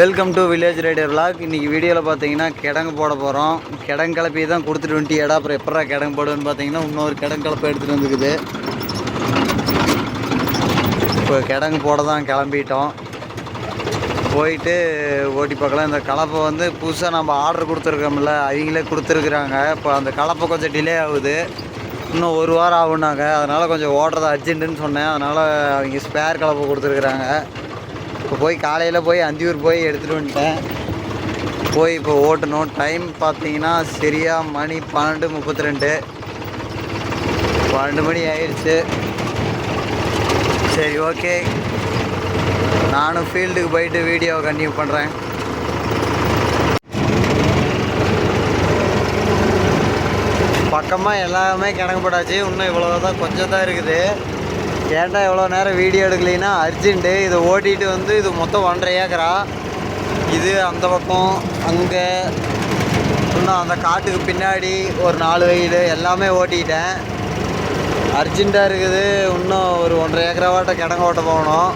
Welcome to village rider vlog இன்றைக்கி வீடியோவில் பார்த்தீங்கன்னா கிடங்கு போட போகிறோம் கிடங்கு கிளப்பி தான் கொடுத்துட்டு வந்துட்டியாடா அப்புறம் எப்படா கிடங்கு போடுன்னு பார்த்தீங்கன்னா இன்னொரு கிடங்கு கிளப்ப எடுத்துகிட்டு வந்துக்குது இப்போ கிடங்கு போட தான் கிளம்பிட்டோம். போயிட்டு ஓட்டி பார்க்கலாம். இந்த கலப்பை வந்து புதுசாக நம்ம ஆர்டர் கொடுத்துருக்கோம்ல அவங்களே கொடுத்துருக்குறாங்க. இப்போ அந்த கலப்பை கொஞ்சம் டிலே ஆகுது. இன்னும் ஒரு வாரம் ஆகுனாங்க அதனால் கொஞ்சம் ஓடுறது அர்ஜென்ட்டுன்னு சொன்னேன். அதனால் அவங்க ஸ்பேர் கலப்பை கொடுத்துருக்குறாங்க. இப்போ போய் காலையில் போய் அந்தியூர் போய் எடுத்துகிட்டு வந்துட்டேன். போய் இப்போ ஓட்டணும். டைம் பார்த்தீங்கன்னா சரியாக மணி பன்னெண்டு முப்பத்தி ரெண்டு பன்னெண்டு மணி ஆயிடுச்சு சரி ஓகே நானும் ஃபீல்டுக்கு போயிட்டு வீடியோவை கண்டினியூ பண்ணுறேன் பக்கமாக எல்லாமே கிடங்கப்படாச்சு இன்னும் இவ்வளோ தான் கொஞ்சம் தான் இருக்குது. ஏன்டா இவ்வளோ நேரம் வீடியோ எடுக்கலைன்னா அர்ஜென்ட்டு இதை ஓட்டிகிட்டு வந்து இது மொத்தம் ஒன்றரை ஏக்கரா? இது அந்த பக்கம் அங்கே இன்னும் அந்த காட்டுக்கு பின்னாடி ஒரு நாலு வீடு எல்லாமே ஓட்டிக்கிட்டேன் அர்ஜென்ட்டாக இருக்குது இன்னும் ஒரு ஒன்றரை ஏக்கராவாட்ட கிடங்க ஓட்ட போகணும்.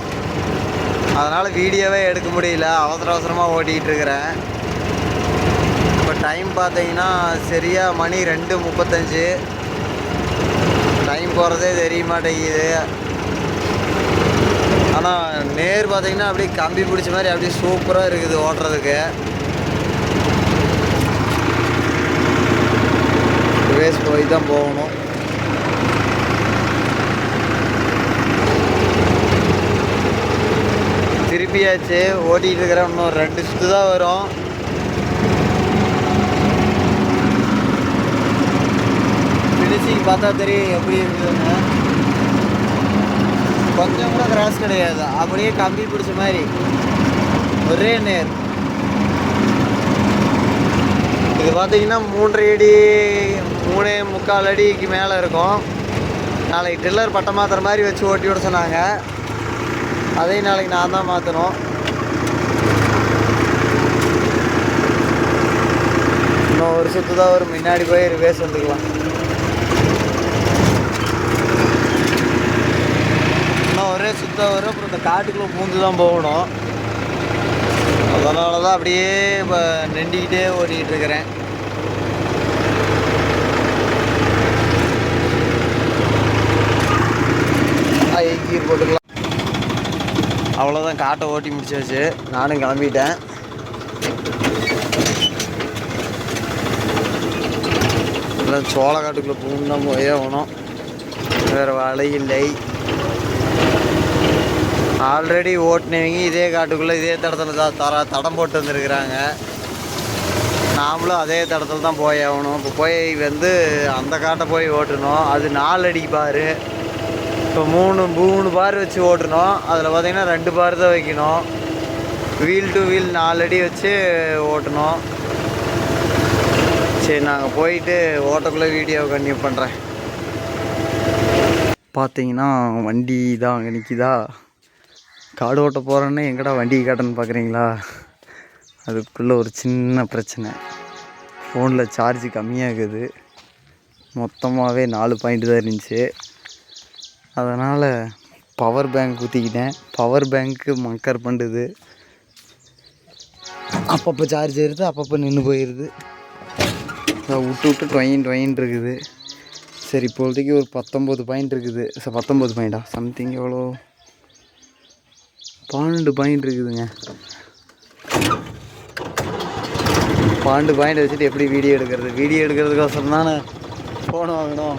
அதனால் வீடியோவே எடுக்க முடியல அவசர அவசரமாக ஓட்டிகிட்டு இருக்கிறேன். இப்போ டைம் பார்த்தீங்கன்னா சரியாக மணி ரெண்டு முப்பத்தஞ்சு. போகிறதே தெரிய மாட்டேங்குது ஆனால் நேர் பார்த்தீங்கன்னா அப்படியே கம்பி பிடிச்ச மாதிரி அப்படியே சூப்பராக இருக்குது ஓட்டுறதுக்கு. வேஸ் போய் தான் போகணும். திருப்பியாச்சு ஓட்டிகிட்டு இருக்கிறேன் இன்னும் ரெண்டு சுற்று தான் வரும். ஃபினிஷிங் பார்த்தா தெரியும் எப்படி இருக்குதுன்னு. கொஞ்சம் கூட கிராஸ் கிடையாது. அப்படியே கம்பி பிடிச்ச மாதிரி. ஒரே நேர். இது பார்த்தீங்கன்னா மூன்றரை அடி மூணே முக்கால் அடிக்கு மேலே இருக்கும். நாளைக்கு ட்ரில்லர் பட்டம் மாற்றுற மாதிரி வச்சு ஓட்டி விட சொன்னாங்க. அதையும் நாளைக்கு நான் தான் மாற்றணும் இன்னும் ஒரு சுற்று தான் ஒரு முன்னாடி போய் ரிவேஸ் வந்துக்கலாம். பொறுத்தவரை அப்புறம் இந்த காட்டுக்குள்ளே பூந்து தான் போகணும். அதனால தான் அப்படியே இப்போ நெண்டிக்கிட்டே ஓடிக்கிட்டு இருக்கிறேன். கீர் போட்டுக்கலாம். அவ்வளோதான் காட்டை ஓட்டி முடிச்சாச்சு. நானும் கிளம்பிட்டேன். சோளக்காட்டுக்குள்ளே சோள காட்டுக்குள்ளே பூந்து தான் போயே ஆகணும். வேறு வழி இல்லை. ஆல்ரெடி ஓட்டினவங்க இதே காட்டுக்குள்ளே இதே தடத்தில் தான் தர தடம் போட்டு வந்திருக்கிறாங்க. நாமளும் அதே தடத்தில் தான் போய் ஆகணும். இப்போ போய் வந்து அந்த காட்டை போய் ஓட்டணும். அது நாலு அடி பாரு. இப்போ மூணு மூணு பார் வச்சு ஓட்டணும். அதில் பார்த்தீங்கன்னா ரெண்டு பார் தான் வைக்கணும். வீல் டு வீல் நாலு அடி வச்சு ஓட்டணும். சரி நாங்கள் போயிட்டு ஓட்டக்குள்ளே வீடியோ கண்டினியூ பண்ணுறேன் பார்த்தீங்கன்னா வண்டி தான் அங்கே நிற்கிதா காடு ஓட்ட போகிறேன்னு எங்கடா வண்டி காட்டுன்னு பார்க்குறீங்களா அதுக்குள்ளே ஒரு சின்ன பிரச்சனை. ஃபோனில் சார்ஜ் கம்மியாகுது. மொத்தமாகவே நாலு பாயிண்ட் தான் இருந்துச்சு. அதனால் பவர் பேங்க் ஊற்றிக்கிட்டேன் பவர் பேங்க்கு மக்கர் பண்ணுது அப்பப்போ சார்ஜ் ஏறுது அப்பப்போ நின்று போயிடுது விட்டு விட்டு டொயின் டொயின் இருக்குது. சரி இப்போதைக்கு ஒரு பத்தொம்போது பாயிண்ட் இருக்குது. ச பத்தொம்போது பாயிண்டா சம்திங் எவ்வளோ? பன்னெண்டு பாயிண்ட் இருக்குதுங்க. பன்னெண்டு பாயிண்ட் வச்சுட்டு எப்படி வீடியோ எடுக்கிறது? வீடியோ எடுக்கிறதுக்கோசரம் தானே ஃபோன் வாங்கணும்.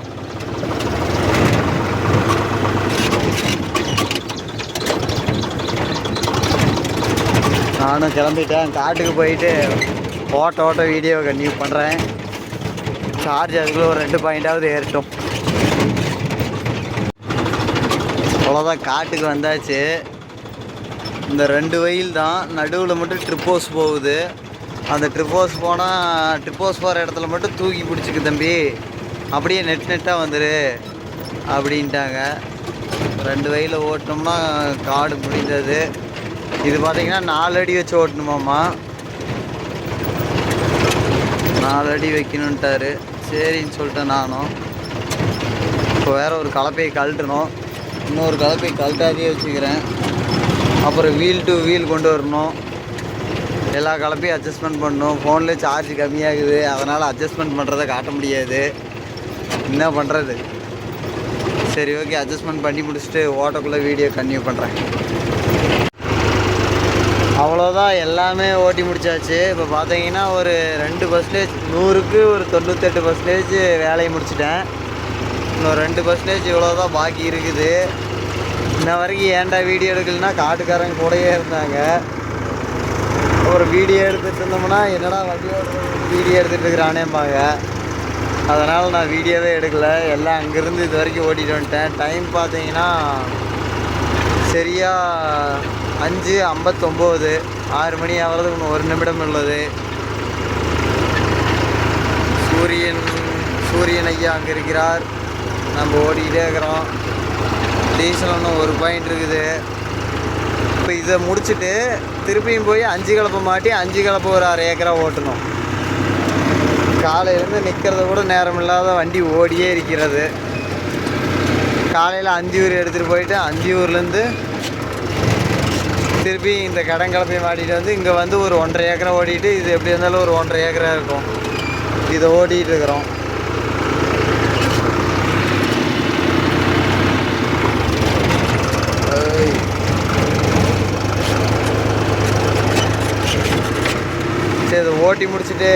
நானும் கிளம்பிட்டேன். காட்டுக்கு போயிட்டு ஓட்ட ஓட்ட வீடியோ கண்டினியூ பண்ணுறேன் சார்ஜ் அதுக்குள்ளே ஒரு ரெண்டு பாயிண்டாவது ஏறட்டும். அவ்வளோதான் காட்டுக்கு வந்தாச்சு. இந்த ரெண்டு வெயில் தான் நடுவில் மட்டும் ட்ரிப்போஸ் போகுது. அந்த ட்ரிப்போஸ் போனால் ட்ரிப்போஸ் போகிற இடத்துல மட்டும் தூக்கி பிடிச்சிக்கு தம்பி. அப்படியே நெட் நெட்டாக வந்துடு அப்படின்ட்டாங்க. ரெண்டு வயலில் ஓட்டினோம்னா காடு முடிந்தது. இது பார்த்திங்கன்னா நாலு அடி வச்சு ஓட்டணுமாம்மா நாலு அடி வைக்கணுன்ட்டாரு சரின்னு சொல்லிட்டேன் நானும். இப்போ வேறு ஒரு கலப்பையை கழட்டணும். இன்னொரு கலப்பையை கழட்டாதே வச்சுக்கிறேன். அப்புறம் வீல் டு வீல் கொண்டு வரணும். எல்லா கலப்பையும் அட்ஜஸ்ட்மெண்ட் பண்ணணும். ஃபோனில் சார்ஜ் கம்மியாகுது. அதனால் அட்ஜஸ்ட்மெண்ட் பண்ணுறதை காட்ட முடியாது. என்ன பண்ணுறது சரி ஓகே அட்ஜஸ்ட்மெண்ட் பண்ணி முடிச்சுட்டு ஓட்டக்குள்ளே வீடியோ கன்டினியூ பண்ணுறேன் அவ்வளோதான் எல்லாமே ஓட்டி முடிச்சாச்சு. இப்போ பார்த்தீங்கன்னா ஒரு ரெண்டு பர்சன்டேஜ் நூறுக்கு ஒரு தொண்ணூத்தெட்டு பர்சன்டேஜ் வேலையை முடிச்சிட்டேன். இன்னும் ரெண்டு பர்சன்டேஜ் இவ்வளோதான் பாக்கி இருக்குது. இன்ன வரைக்கும் ஏன்டா வீடியோ எடுக்கலைன்னா காட்டுக்காரங்க கூடயே இருந்தாங்க. ஒரு வீடியோ எடுத்துகிட்டு இருந்தோம்னா என்னடா வண்டியோட வீடியோ எடுத்துகிட்டு இருக்கிறானேம்பாங்க. அதனால் நான் வீடியோவே எடுக்கலை. எல்லாம் அங்கேருந்து இது வரைக்கும் ஓட்டிகிட்டு வந்துட்டேன். டைம் பார்த்தீங்கன்னா சரியா அஞ்சு ஐம்பத்தொம்போது. ஆறு மணி ஆகிறது இன்னும் ஒரு நிமிடம் உள்ளது. சூரியன் சூரியன் ஐயா அங்கே இருக்கிறார். நம்ம ஓடிக்கிட்டே இருக்கிறோம். டீசல் இன்னும் ஒரு பாயிண்ட் இருக்குது. இப்போ இதை முடிச்சுட்டு திருப்பியும் போய் அஞ்சு கலப்பை மாட்டி அஞ்சு கலப்பை ஒரு அரை ஏக்கரா ஓட்டணும். காலையிலேருந்து நிற்கிறத கூட நேரம் இல்லாத வண்டி ஓடியே இருக்கிறது. காலையில் அந்தியூர் எடுத்துகிட்டு போயிட்டு அந்தியூர்லேருந்து திருப்பி இந்த கடன் கடங்கலப்பையை மாட்டிகிட்டு வந்து இங்கே வந்து ஒரு ஒன்றரை ஏக்கரா ஓடிட்டு இது எப்படி இருந்தாலும் ஒரு ஒன்றரை ஏக்கரா இருக்கும். இதை ஓட்டிகிட்டு இருக்கிறோம். ஓட்டி முடிச்சுட்டு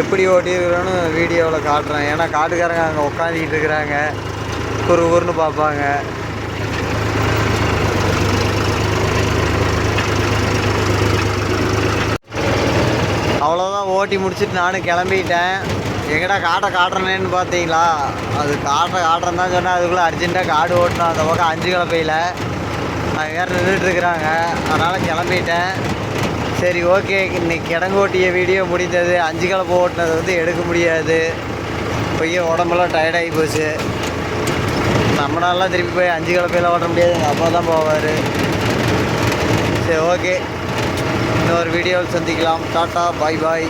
எப்படி ஓட்டியிருக்கிறோன்னு வீடியோவில் காட்டுறேன். ஏன்னா காட்டுக்காரங்க அங்கே உட்காந்துக்கிட்டு இருக்கிறாங்க. ஒரு ஊர்னு பார்ப்பாங்க. அவ்வளோதான் ஓட்டி முடிச்சுட்டு நானும் கிளம்பிட்டேன். எங்கடா காட்டை காட்டுறேனேன்னு பார்த்தீங்களா? அது காட்டை காட்டுறேன்னு தான் சொன்னேன். அதுக்குள்ளே அர்ஜென்ட்டாக காடு ஓட்டினோம். அந்த பக்கம் அஞ்சு கிளப்பையில். அங்கே வேறு நின்றுட்டுருக்குறாங்க அதனால் கிளம்பிட்டேன். சரி ஓகே இன்னைக்கு கிடங்கோட்டிய வீடியோ முடிந்தது. அஞ்சு கலப்பை ஓட்டினது வந்து எடுக்க முடியாது. பையன் உடம்பெல்லாம் டயர்டாகி போச்சு. நம்மளாலாம் திருப்பி போய் அஞ்சு கலப்பையில் ஓட்ட முடியாது. எங்கள் அப்பா தான் போவார். சரி ஓகே இன்னொரு வீடியோவில் சந்திக்கலாம். டாட்டா பாய் பாய்